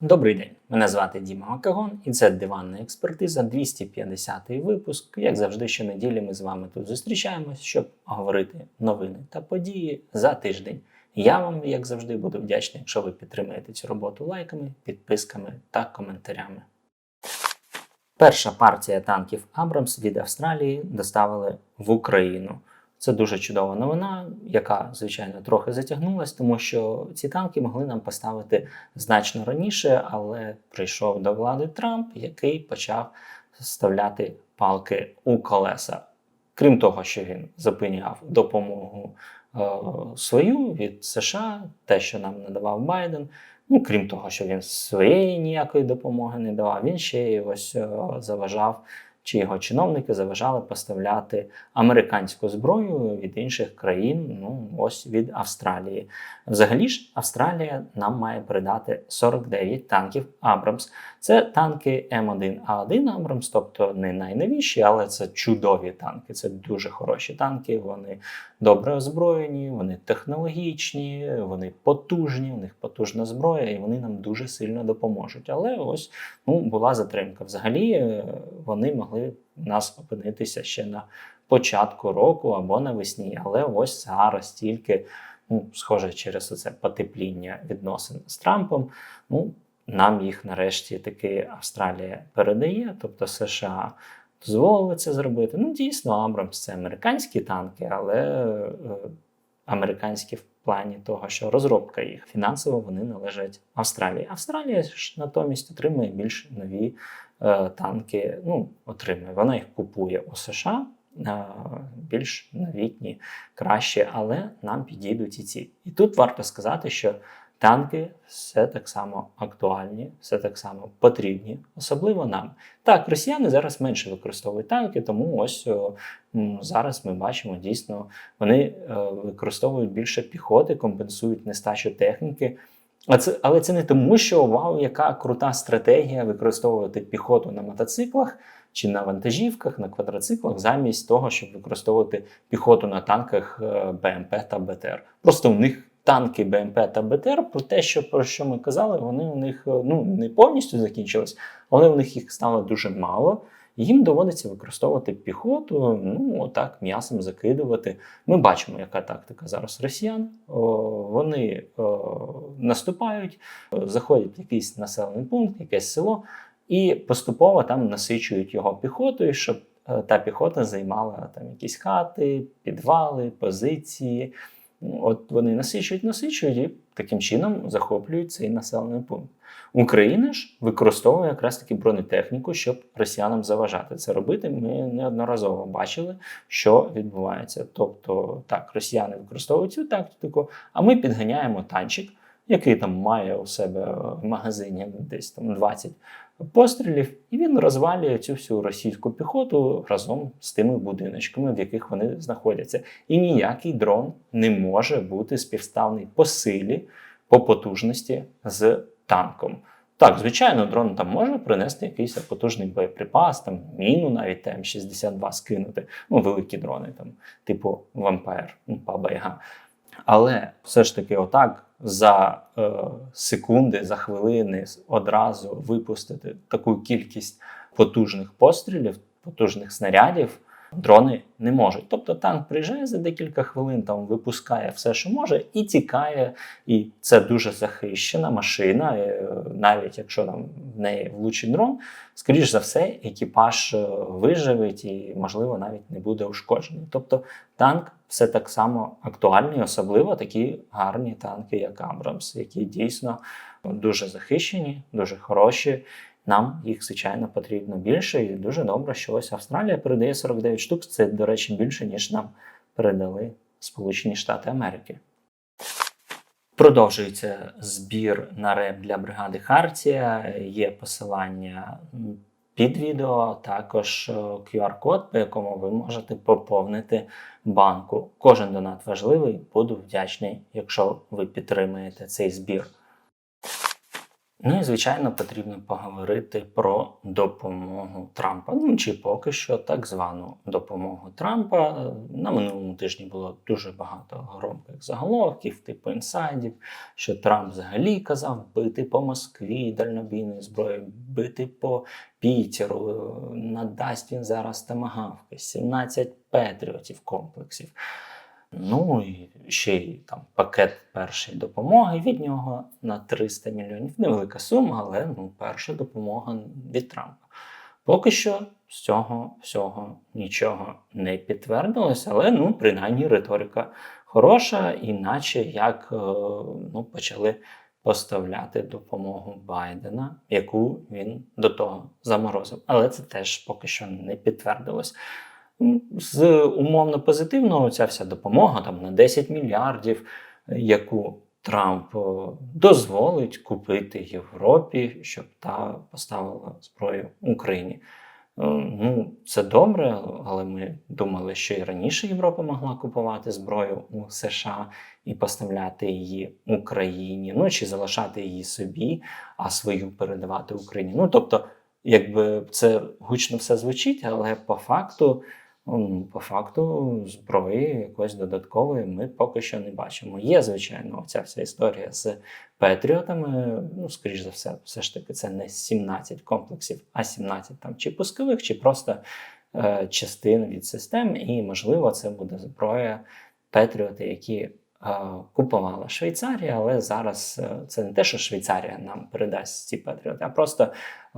Добрий день, мене звати Діма Макагон, і це диванна експертиза, 250-й випуск. Як завжди, щонеділі ми з вами тут зустрічаємось, щоб говорити новини та події за тиждень. Я вам, як завжди, буду вдячний, якщо ви підтримаєте цю роботу лайками, підписками та коментарями. Перша партія танків Абрамс від Австралії доставили в Україну. Це дуже чудова новина, яка, звичайно, трохи затягнулась, тому що ці танки могли нам поставити значно раніше, але прийшов до влади Трамп, який почав вставляти палки у колеса. Крім того, що він зупиняв допомогу е, свою від США, те, що нам надавав Байден. Ну, крім того, що він своєї ніякої допомоги не давав, він ще й ось е, заважав чи його чиновники заважали поставляти американську зброю від інших країн, ну ось від Австралії. Взагалі ж Австралія нам має передати 49 танків Абрамс. Це танки М1А1 Абрамс, тобто не найновіші, але це чудові танки. Це дуже хороші танки. Вони добре озброєні, вони технологічні, вони потужні, у них потужна зброя, і вони нам дуже сильно допоможуть. Але ось ну, була затримка. Взагалі е, вони могли в нас опинитися ще на початку року або навесні. Але ось зараз тільки, ну, схоже, через це потепління відносин з Трампом. ну, нам їх нарешті таки Австралія передає, тобто США дозволили це зробити. Ну, дійсно, Абрамс це американські танки, але е, американські в плані того, що розробка їх фінансово вони належать Австралії. Австралія ж натомість отримує більш нові е, танки. Ну, отримує. Вона їх купує у США. е, Більш новітні, краще, але нам підійдуть і ці. І тут варто сказати, що танки все так само актуальні, все так само потрібні, особливо нам. Так, росіяни зараз менше використовують танки, тому ось о, зараз ми бачимо дійсно, вони е, використовують більше піхоти, компенсують нестачу техніки. А це, але це не тому, що вау, яка крута стратегія використовувати піхоту на мотоциклах чи на вантажівках, на квадроциклах, замість того, щоб використовувати піхоту на танках е, БМП та БТР. Просто у них танки БМП та БТР, про те, що про що ми казали, вони у них е, ну не повністю закінчились, але у них їх стало дуже мало. Їм доводиться використовувати піхоту, ну отак м'ясом закидувати. Ми бачимо, яка тактика зараз росіян. О, вони о, наступають, заходять в якийсь населений пункт, якесь село, і поступово там насичують його піхотою, щоб е, та піхота займала там якісь хати, підвали, позиції. От вони насичують, насичують і таким чином захоплюють цей населений пункт. Україна ж використовує якраз таки бронетехніку, щоб росіянам заважати це робити. Ми неодноразово бачили, що відбувається. Тобто, так, росіяни використовують цю тактику, а ми підганяємо танчик, який там має у себе в магазині десь там 20 пострілів, і він розвалює цю всю російську піхоту разом з тими будиночками, в яких вони знаходяться. І ніякий дрон не може бути співставний по силі, по потужності з танком. Так, звичайно, дрон там може принести якийсь потужний боєприпас, там міну навіть М62 скинути, ну, великі дрони, там, типу Vampire, ну, Баба Яга. Але все ж таки, отак за е, секунди, за хвилини одразу випустити таку кількість потужних пострілів, потужних снарядів. Дрони не можуть. Тобто танк приїжджає за декілька хвилин, там випускає все, що може, і тікає. І це дуже захищена машина. е, Навіть якщо там в неї влучить дрон, скоріш за все, екіпаж е, виживить і, можливо, навіть не буде ушкоджений. Тобто танк все так само актуальний, особливо такі гарні танки, як Абрамс, які дійсно дуже захищені, дуже хороші. Нам їх, звичайно, потрібно більше, і дуже добре, що ось Австралія передає 49 штук. Це, до речі, більше, ніж нам передали Сполучені Штати Америки. Продовжується збір на реп для бригади Хартія. Є посилання під відео, також е, QR-код, по якому ви можете поповнити банку. Кожен донат важливий. Буду вдячний, якщо ви підтримаєте цей збір. Ну і звичайно потрібно поговорити про допомогу Трампа. Ну чи поки що так звану допомогу Трампа. На минулому тижні було дуже багато громких заголовків, типу інсайдів, що Трамп взагалі казав бити по Москві дальнобійною зброєю, бити по Пітеру. Надасть він зараз тамагавки, 17 петріотів комплексів. Ну і ще й там пакет першої допомоги від нього на 300 мільйонів. Невелика сума, але ну, перша допомога від Трампа. Поки що з цього всього нічого не підтвердилося, але ну, принаймні риторика хороша, іначе як е, ну, почали поставляти допомогу Байдена, яку він до того заморозив. Але це теж поки що не підтвердилось. Ну, З умовно позитивного ця вся допомога там на 10 мільярдів, яку Трамп е, дозволить купити Європі, щоб та поставила зброю Україні. Е, Ну, це добре, але ми думали, що і раніше Європа могла купувати зброю у США і поставляти її Україні, ну чи залишати її собі, а свою передавати Україні. Ну тобто, якби це гучно все звучить, але по факту. Ну, по факту, зброї якоїсь додаткової ми поки що не бачимо. Є, звичайно, ця вся історія з Петріотами. Ну, скоріш за все, все ж таки, це не 17 комплексів, а 17 там чи пускових, чи просто е, частин від систем. І, можливо, це буде зброя Петріоти, які купувала Швейцарія, але зараз е, це не те, що Швейцарія нам передасть ці Петріоти, а просто е,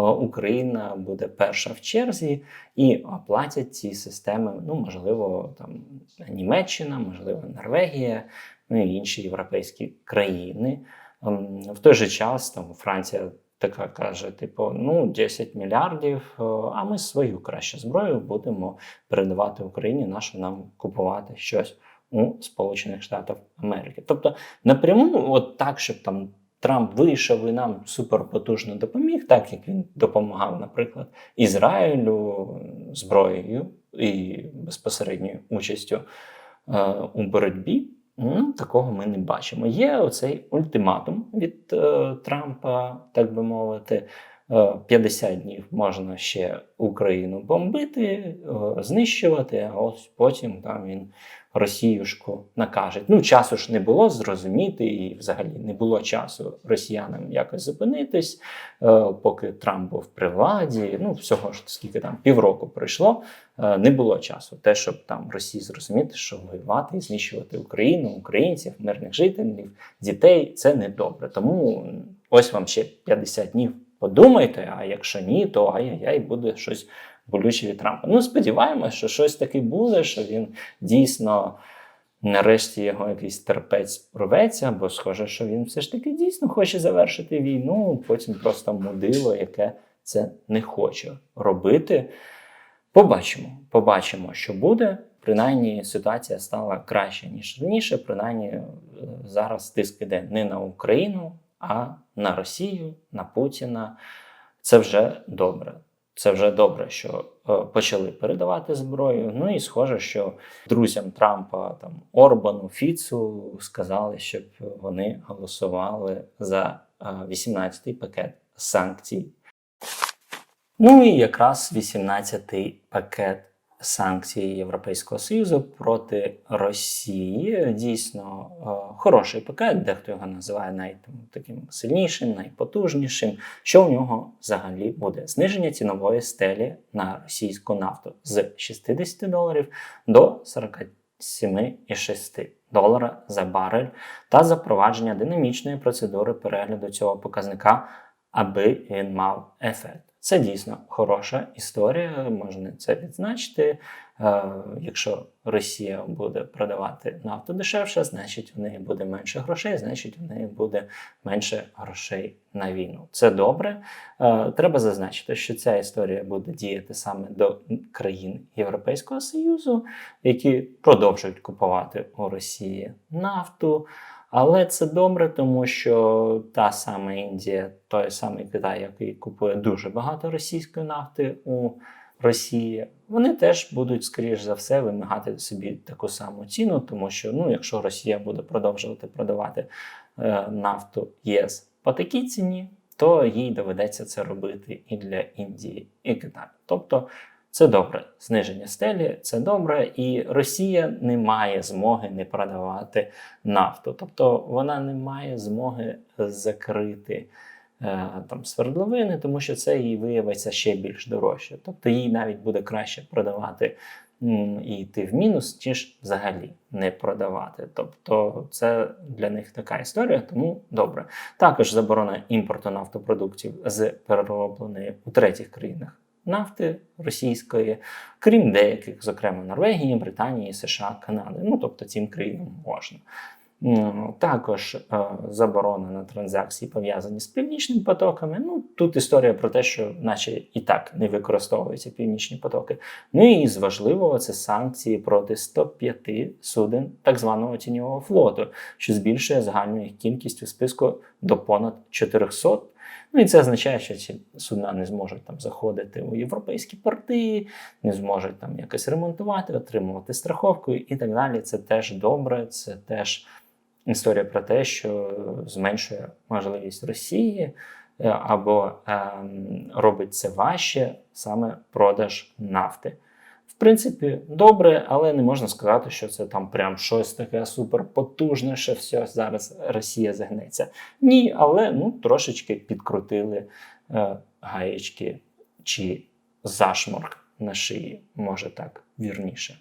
Україна буде перша в черзі і оплатять ці системи. Ну, можливо, там Німеччина, можливо, Норвегія, ну і інші європейські країни. Ем, В той же час там Франція така каже: типу, ну 10 мільярдів, е, а ми свою кращу зброю будемо передавати Україні, нащо нам купувати щось у Сполучених Штатах Америки. Тобто напряму, от так, щоб там. Трамп вийшов і нам суперпотужно допоміг, так як він допомагав, наприклад, Ізраїлю зброєю і безпосередньою участю е, у боротьбі. Ну, такого ми не бачимо. Є оцей ультиматум від е, Трампа, так би мовити. Е, 50 днів можна ще Україну бомбити, е, знищувати, а ось потім там він Росіюшку накаже. Ну, часу ж не було зрозуміти, і взагалі не було часу росіянам якось зупинитись, е, поки Трамп був при владі. Ну, всього ж скільки там півроку пройшло, е, не було часу. Те, щоб там Росії зрозуміти, що воювати і знищувати Україну, українців, мирних жителів, дітей це не добре. Тому ось вам ще 50 днів. Подумайте, а якщо ні, то ай-яй-яй буде щось болюче від Трампа. Ну, сподіваємось, що щось таке буде, що він дійсно нарешті його якийсь терпець рветься, бо схоже, що він все ж таки дійсно хоче завершити війну, потім просто мудило, яке це не хоче робити. Побачимо, побачимо, що буде. Принаймні ситуація стала краще, ніж раніше. Принаймні, е, зараз тиск іде не на Україну, а на Росію, на Путіна. Це вже добре. Це вже добре, що е, почали передавати зброю. Ну і схоже, що друзям Трампа там Орбану, Фіцу сказали, щоб вони голосували за е, 18-й пакет санкцій. Ну і якраз 18-й пакет санкцій Європейського Союзу проти Росії. Дійсно е, хороший пакет, дехто його називає навіть таким сильнішим, найпотужнішим. Що в нього взагалі буде? Зниження цінової стелі на російську нафту з 60 доларів до 47,6 долара за барель та запровадження динамічної процедури перегляду цього показника, аби він мав ефект. Це дійсно хороша історія, можна це відзначити. Е, якщо Росія буде продавати нафту дешевше, значить в неї буде менше грошей, значить в неї буде менше грошей на війну. Це добре. Е, треба зазначити, що ця історія буде діяти саме до країн Європейського Союзу, які продовжують купувати у Росії нафту. Але це добре, тому що та сама Індія, той самий Китай, який купує дуже багато російської нафти у Росії, вони теж будуть, скоріш за все, вимагати собі таку саму ціну, тому що ну, якщо Росія буде продовжувати продавати е, нафту ЄС по такій ціні, то їй доведеться це робити і для Індії, і Китаю. Тобто це добре. Зниження стелі це добре, і Росія не має змоги не продавати нафту. Тобто вона не має змоги закрити е, там свердловини, тому що це їй виявиться ще більш дорожче. Тобто їй навіть буде краще продавати м, і йти в мінус, ніж взагалі не продавати. Тобто це для них така історія, тому добре. Також заборона імпорту нафтопродуктів з переробленої у третіх країнах нафти російської, крім деяких, зокрема Норвегії, Британії, США, Канади. Ну тобто цим країнам можна. Також е, заборона на транзакції пов'язані з північними потоками. Ну тут історія про те, що, наче і так не використовуються північні потоки. Ну і з важливого це санкції проти 105 суден так званого тіньового флоту, що збільшує загальну їх кількість у списку до понад 400. Ну і це означає, що ці судна не зможуть там заходити у європейські порти, не зможуть там якось ремонтувати, отримувати страховку і так далі. Це теж добре, це теж історія про те, що зменшує можливість Росії е, або ем, робить це важче саме продаж нафти. В принципі, добре, але не можна сказати, що це там прям щось таке суперпотужне, що все зараз Росія загнеться. Ні, але ну трошечки підкрутили е, гаєчки чи зашморк на шиї, може так вірніше.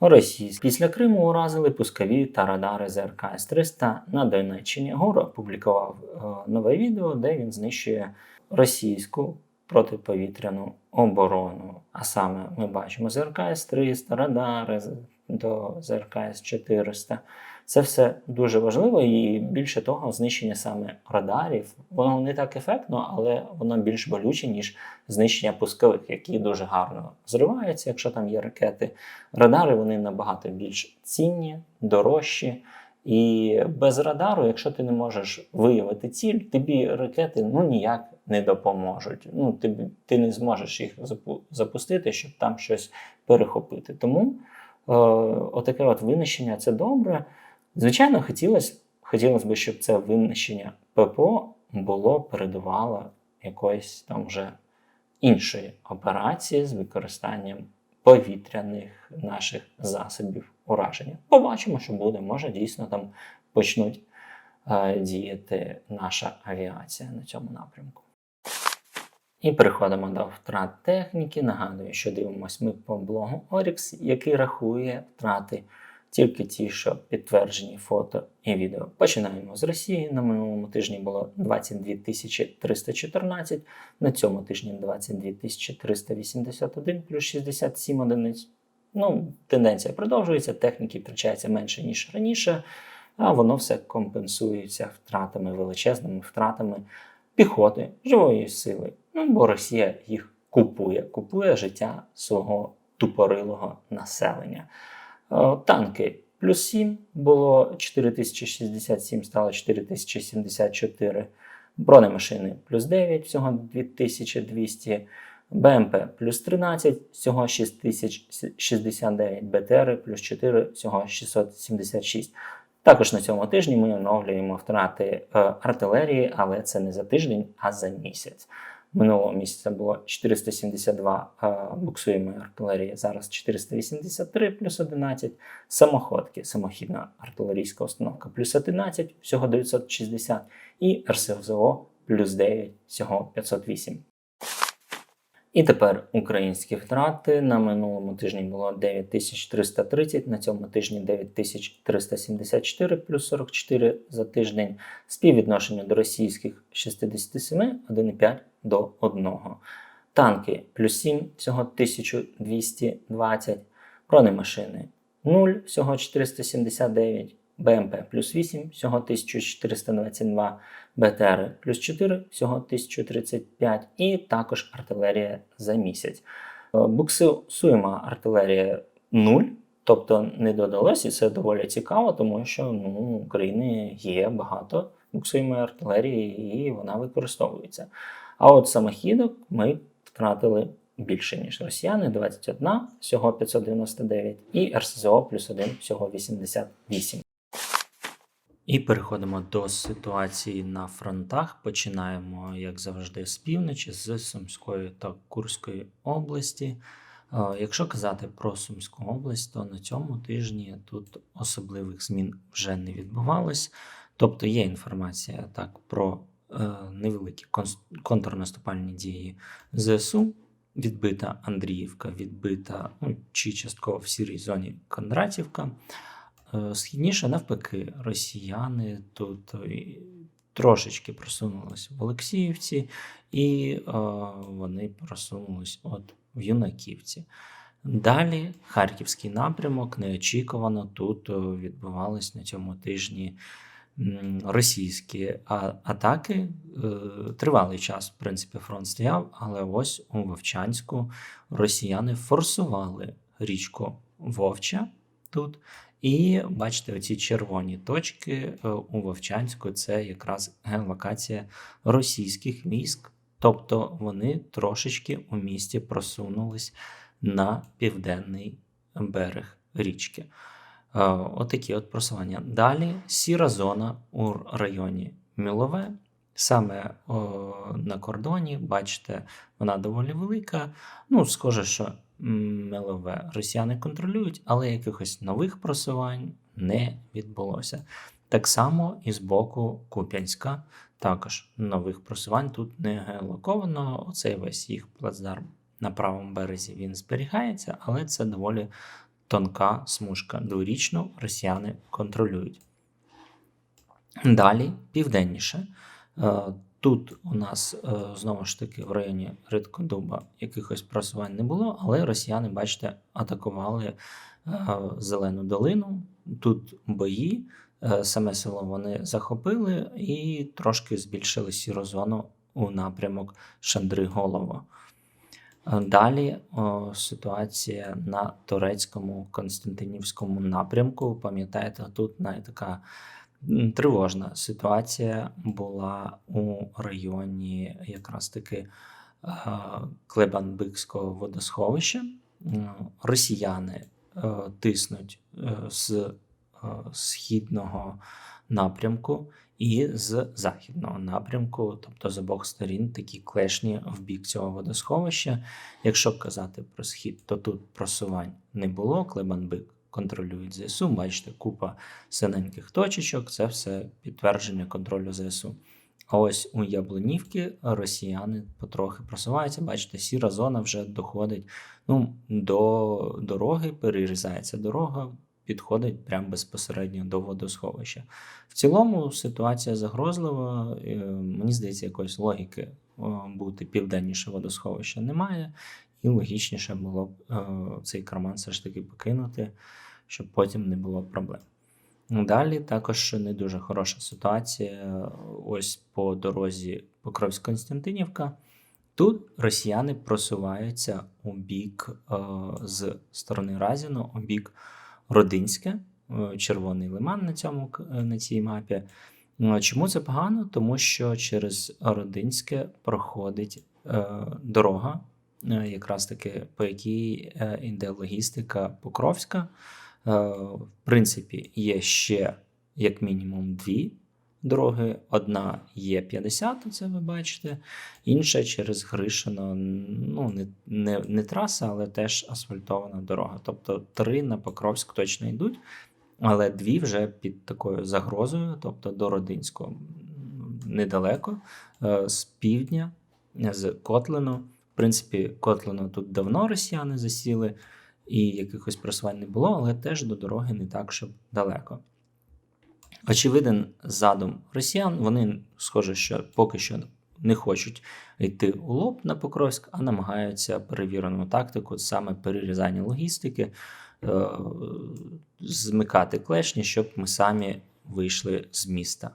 Російські після Криму уразили пускові та радари ЗРК С-300 на Донеччині. Гур опублікував е, нове відео, де він знищує російську протиповітряну оборону. А саме ми бачимо ЗРК С-300, радари до ЗРК С-400. Це все дуже важливо, і більше того, знищення саме радарів воно не так ефектно, але воно більш болюче, ніж знищення пускових, які дуже гарно зриваються, якщо там є ракети. Радари вони набагато більш цінні, дорожчі. І без радару, якщо ти не можеш виявити ціль, тобі ракети ну ніяк не допоможуть. Ну, ти, ти не зможеш їх запу- запустити, щоб там щось перехопити. Тому е, отаке от винищення це добре. Звичайно, хотілося хотілося б, щоб це винищення ППО було передувало якоїсь там вже іншої операції з використанням повітряних наших засобів ураження. Побачимо, що буде. Може, дійсно там почнуть е, діяти наша авіація на цьому напрямку. І переходимо до втрат техніки. Нагадую, що дивимося ми по блогу Orix, який рахує втрати тільки ті, що підтверджені фото і відео. Починаємо з Росії. На минулому тижні було 22 314, на цьому тижні 22 381 плюс 67 одиниць. Ну, тенденція продовжується, техніки втрачається менше, ніж раніше, а воно все компенсується втратами, величезними втратами піхоти, живої сили. Ну, бо Росія їх купує, купує життя свого тупорилого населення. Е, Танки плюс 7 було 4067, стало 4074. Бронемашини плюс 9, всього 2200. БМП плюс 13, всього 6069, БТР плюс 4, всього 676. Також на цьому тижні ми оновлюємо втрати е, артилерії, але це не за тиждень, а за місяць. Минулого місяця було 472 е, буксуємої артилерії, зараз 483 плюс 11. Самоходки, самохідна артилерійська установка плюс 11, всього 960, і РСЗО плюс 9, всього 508. І тепер українські втрати на минулому тижні було 9330, на цьому тижні 9374 плюс 44 за тиждень. Співвідношення до російських 67 1,5 до 1. Танки плюс 7, всього 1220, бронемашини 0, всього 479, БМП плюс 8, всього 1422, БТР плюс 4, всього 1035 і також артилерія за місяць. Е, Буксуємо артилерія 0, тобто не додалось, і це доволі цікаво, тому що ну, України є багато буксуємої артилерії, і вона використовується. А от самохідок ми втратили більше, ніж росіяни 21, всього 599, і РСЗО плюс 1, всього 88. І переходимо до ситуації на фронтах. Починаємо, як завжди, з півночі, з Сумської та Курської області. Е, Якщо казати про Сумську область, то на цьому тижні тут особливих змін вже не відбувалось. Тобто є інформація так про е, невеликі контрнаступальні дії ЗСУ. Відбита Андріївка, відбита ну, чи частково в сірій зоні Кондратівка. Е, Східніше, навпаки, росіяни тут е, трошечки просунулись в Олексіївці, і е, вони просунулись от в Юнаківці. Далі Харківський напрямок неочікувано тут відбувались на цьому тижні російські атаки. Тривалий час, в принципі, фронт стояв, але ось у Вовчанську росіяни форсували річку Вовча тут. І бачите, оці червоні точки е, у Вовчанську це якраз геолокація російських військ. Тобто вони трошечки у місті просунулись на південний берег річки. Е, Отакі от просування. Далі сіра зона у районі Мілове. Саме о, на кордоні, бачите, вона доволі велика. Ну, схоже, що м, Мілове росіяни контролюють, але якихось нових просувань не відбулося. Так само і з боку Куп'янська також нових просувань тут не геолоковано. Оцей весь їх плацдарм на правому березі він зберігається, але це доволі тонка смужка. Дворічну росіяни контролюють. Далі південніше. Тут у нас е, знову ж таки в районі Риткодуба якихось просувань не було, але росіяни, бачите, атакували е, Зелену долину. Тут бої, е, саме село вони захопили і трошки збільшили сіру зону у напрямок Шандри-Голово. Е, Далі о, ситуація на турецькому Константинівському напрямку. Пам'ятаєте, тут навіть така тривожна ситуація була у районі якраз таки е, Клебанбикського водосховища. Росіяни е, тиснуть е, з східного напрямку і з західного напрямку, тобто з обох сторін такі клешні в бік цього водосховища. Якщо казати про схід, то тут просувань не було. Клебанбик контролюють ЗСУ. Бачите, купа синеньких точечок. Це все підтвердження контролю ЗСУ. А ось у Яблунівки росіяни потрохи просуваються. Бачите, сіра зона вже доходить ну, до дороги, перерізається дорога, підходить прямо безпосередньо до водосховища. В цілому ситуація загрозлива. Е, Мені здається, якоїсь логіки бути південніше водосховища немає, і логічніше було б е, цей карман все ж таки покинути, щоб потім не було проблем. Далі також не дуже хороша ситуація. Ось по дорозі Покровськ-Константинівка. Тут росіяни просуваються у бік е, з сторони Разіну, у бік Родинське, е, червоний лиман на, цьому, на цій мапі. Ну, Чому це погано? Тому що через Родинське проходить дорога, якраз таки по якій е, йде логістика Покровська. Е, в принципі, є ще як мінімум дві дороги. Одна є 50, це ви бачите, інша через Гришино, ну, не, не, не траса, але теж асфальтована дорога. Тобто три на Покровськ точно йдуть, але дві вже під такою загрозою, тобто до Родинського недалеко, е, з півдня, е, з Котлину. Принципі, Котлину тут давно росіяни засіли, і якихось просувань не було, але теж до дороги не так, щоб далеко. Очевиден задум росіян, вони, схоже, що поки що не хочуть йти у лоб на Покровськ, а намагаються перевірену тактику, саме перерізання логістики, е, змикати клешні, щоб ми самі вийшли з міста.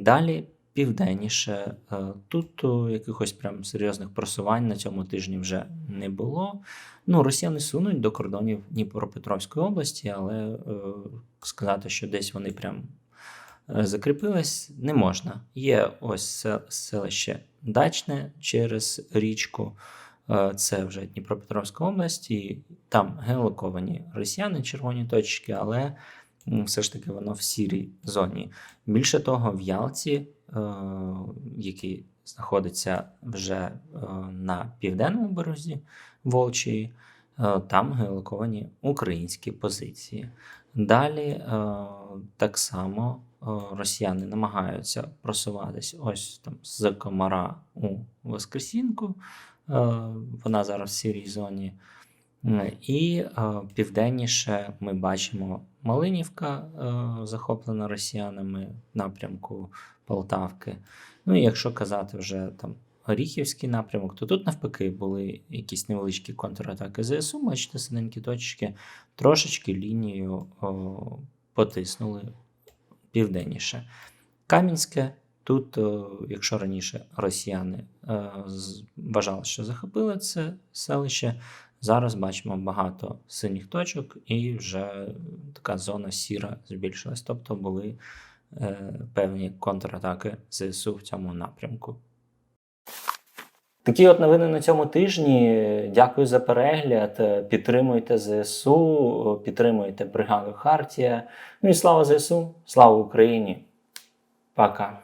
Далі південніше. е, Тут якихось прям серйозних просувань на цьому тижні вже не було. Ну, росіяни сунуть до кордонів Дніпропетровської області, але е, сказати, що десь вони прям е, закріпились, не можна. Є ось селище Дачне через річку. Е, Це вже Дніпропетровська область, і там геолоковані росіяни, червоні точки, але все ж таки воно в сірій зоні. Більше того, в Ялті, е, який знаходиться вже е, на південному березі Волчії, е, там геолоковані українські позиції. Далі е, так само е, росіяни намагаються просуватись ось там з комара у Воскресінку. Е, Вона зараз в сірій зоні. Е, І е, південніше ми бачимо Малинівка, е, захоплена росіянами в напрямку Полтавки. Ну і якщо казати вже там Оріхівський напрямок, то тут навпаки були якісь невеличкі контратаки ЗСУ, бачите, синенькі точки, трошечки лінію о, потиснули південніше. Кам'янське. Тут, якщо раніше росіяни е, вважали, що захопили це селище, зараз бачимо багато синіх точок, і вже така зона сіра збільшилась. Тобто були певні контратаки ЗСУ в цьому напрямку. Такі от новини на цьому тижні. Дякую за перегляд. Підтримуйте ЗСУ, підтримуйте бригаду Хартія. Ну і слава ЗСУ, слава Україні. Пока.